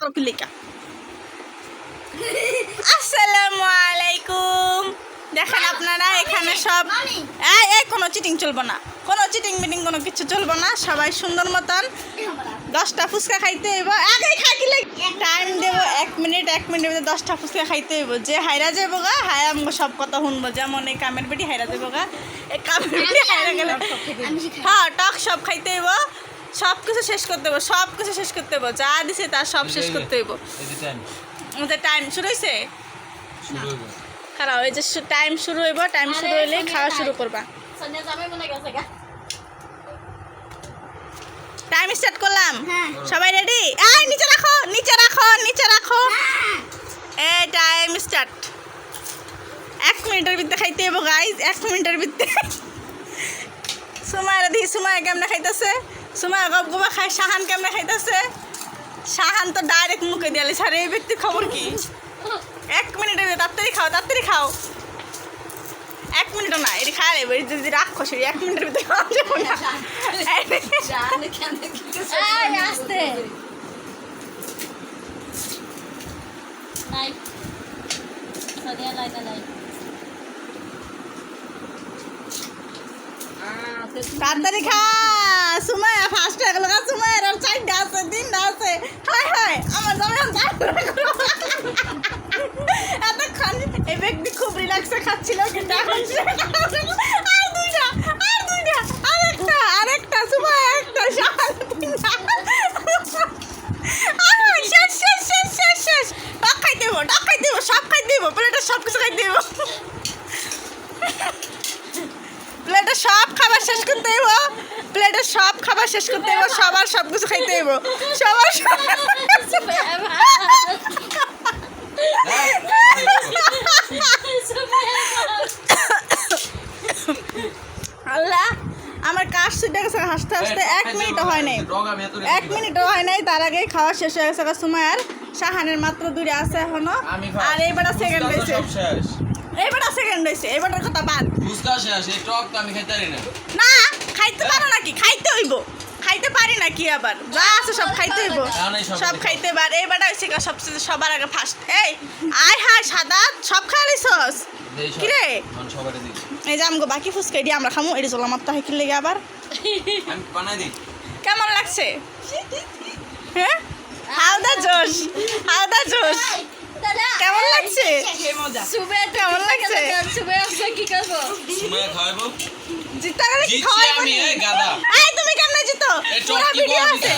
করো কি লেখা। আসসালামু আলাইকুম। দেখেন আপনারা এখানে সব এই এই কোনো চিটিং চলবো না। কোনো চিটিং মিটিং কোনো কিছু চলবো না। সবাই সুন্দর মতন দশটা ফুচকা খাইতে হইব। আগেই খাইলে টাইম দেব এক মিনিট এক মিনিটের ভিতরে দশটা ফুচকা খাইতে হইব। যে হাইরা যাব গা হায় আমাকে সব কথা শুনব। যেমন এই কামের বেটি হাইরা যাব গা এই কামের বেটি হাইরা গেলে হ্যাঁ টক সব খাইতে হইব। সব কিছু শেষ করতে হইব সব কিছু শেষ করতে হইব যা দিছে তার সব শেষ করতে হইব। আমাদের টাইম শুরু হয়েছে খারাপ ওই যে টাইম শুরু হইব টাইম শুরু হইলে খাওয়া শুরু করবা। মনে টাইম স্টার্ট করলাম? হ্যাঁ। সবাই রেডি এই নিচে রাখো নিচে রাখো নিচে রাখো। এই টাইম স্টার্ট এক মিনিটের ভিতরে খাইতে হইব গাইজ এক মিনিটের ভিতরে। সুমায় দেখি সুমায় কেমনে খাইতেছে? সুমায় গপ গবা খায় শাহান কেমনে খাইতেছে? শাহান তো ডাইরেক্ট মুখে দিয়ালে স্যার এই ব্যক্তির খবর কি? এক ভিতরে তাড়াতাড়ি খাও তাড়াতাড়ি খাও। এক মিনিটও না এটি খায় নেবে যদি রাখো সেটি এক মিনিটের ভিতরে খাওয়া যাবে না। আস্তে। তাড়াতাড়ি খা সুমায়া ফার্স্ট সুমায়া আর চারটা আছে, তিনটা আছে। আমার এতক্ষণ এই ব্যক্তি খুব রিল্যাক্সে খাচ্ছিল, কিন্তু এখন আর দুইটা, আর শেষ শেষ সব খাইতে দেবো সব কিছু খাইতে দেবো প্লেটে সব খাবার শেষ করতে হইব প্লেটে সব খাবার শেষ করতে হইব সবার সব কিছু খাইতে হইব। সবার আল্লাহ আমার কাজ ছুটে গেছে হাসতে হাসতে এক মিনিটও হয় নাই। এক মিনিটও হয় নাই তার আগেই খাওয়া শেষ হয়ে গেছে সময় আর শাহানের মাত্র দূরে আছে এখনও। আর এইবারটা সেকেন্ড হয়েছে এইবারটা সেকেন্ড হয়েছে এইবারটার কথা বাদ। না খাইতে পারো নাকি? খাইতে হইব। পারি না কি আবার? যা আছে সব খাইতে হইব। সব খাইতে পার। এইবারটা হচ্ছে গা সবচেয়ে সবার আগে ফার্স্ট এই আয় হায় সাদা সব খাওয়ালি সস এই সব। কিরে? সবারে দিই এই যে আমগো বাকি ফুচকা এটি আমরা খামো এটি চলাম আপনার হেকির লেগে আবার। আমি বানাই দিই। কেমন লাগছে? হ্যাঁ? হালদা জোশ হালদা জোশ। দাদা কেমন লাগছে? সুবে কেমন লাগছে? সুবে আসলে কি করব? সময় খাওয়াবো পুরা ভিডিও আছে।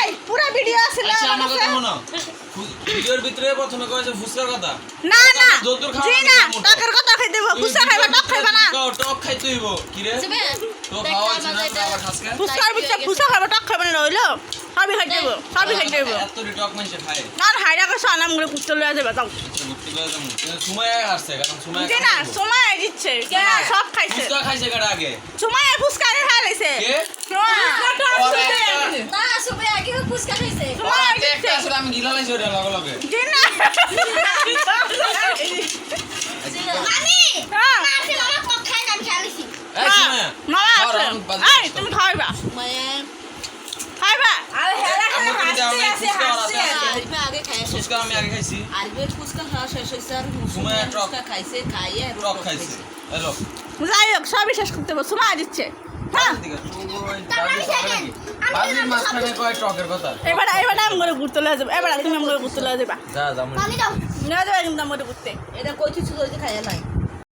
এই পুরা ভিডিও আছে আচ্ছা আমার আমার কথা শোনো ভিডিওর ভিতরে প্রথমে কয়েছে ফুচকার কথা? না না যদ্দূর খাওয়া জি না খাব কথা খাই দেবো ফুচকা খাইবা টক খাইবা না। টক টক খাইতে কি রে? তো খাওয়া আছে না আবার খাস কেন? ভিতরে ফুচকা খাইবা টক খাইবা না রইল। সবই খাই দেবো সবই খাই দেবো এত টক মানুষে খায় না হাইরা করে সানামগুলো কুত্তে লয়ে যাবে যাও। ঘুরতে গেলে যাব। কিন্তু সময় আসছে কারণ সময় জি না সময় কে? সব খাইছে। ফুচকা খাইছে কার আগে? সময় ফুচকা আগে খাই লাইছে কে? না সুবে আগে ফুচকা খাইছে। একটা আসলে আমি গিলা লাইছি ওটা লগে লগে। না। আমি হ্যাঁ। মাসি মামা কক খাই আমি খেয়ালিছি এই মামা খাওয়ার আছে। আমি বাজে এই তুমি খাইবা মায়া খাইবা ফুচকা আমি আগে খাইছি। আরবে ফুচকা খাওয়া শেষ হয়েছে আর সময় ফুচকা খাইছে খাইয়ে আর টক খাইছে। যাই হোক সবই শেষ করতে পারছ মা দিচ্ছে। হ্যাঁ। এবার এবার আমি করে ঘুরতে লয়ে যাব এবার তুমি আমি করে ঘুরতে লয়ে যাবা। যা যা পানি দাও লয়ে যাবে কিন্তু আমি করে ঘুরতে। এটা কই কিছু কইতে খাইয়া নাই।